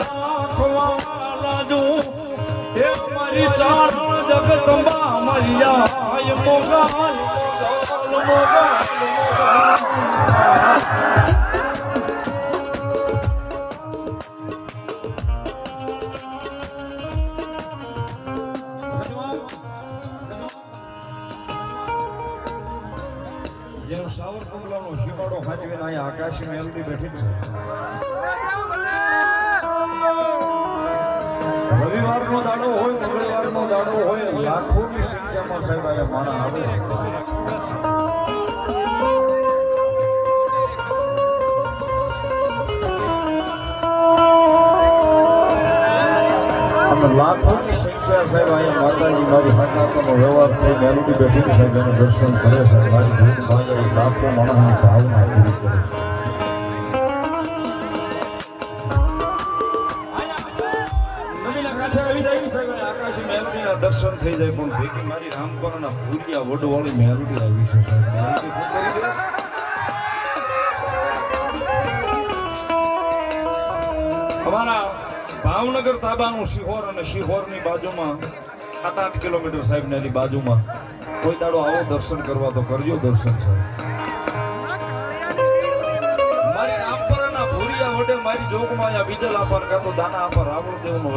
રાખવા વાળા જો. હે મારી ચારણ જગદંબા મૈયા મોગાલ મોગાલ મોગાલ. જેમ સાવરકુંડલાનો શિવાડો અહીંયા આકાશી મેલડી બેઠી છે. રવિવારનો દાડો હોય, મંગળવારનો દાડો હોય, લાખોની સંખ્યામાં સાહેબ અહીંયા માણસ આવે. લાખોની સંખ્યા સાહેબ અહીંયા માતાજી, મારી માતાનો વ્યવહાર થઈ મેલુડી બેઠી સાહેબ એનું દર્શન કરે છે. મારી ભૂલ ભાગે લાખો માણસની ભાવના પૂરી કરે છે. સાહેબ દર્શન થઈ જાય પણ ભેગી મારી રામપરાના ભૂલિયા વડવાળી મેલડી આવી છે. અમારા ભાવનગર તાબાનું શિહોર અને શિહોરની બાજુમાં, સાત આઠ કિલોમીટર સાહેબ એની બાજુમાં કોઈ દાડો આવો દર્શન કરવા તો કરજો દર્શન સાહેબ મારી ભૂરિયા વડે મારી જોગમાં બીજા આપવાનું કાં તો દાના આપવા રાવણ દેવનો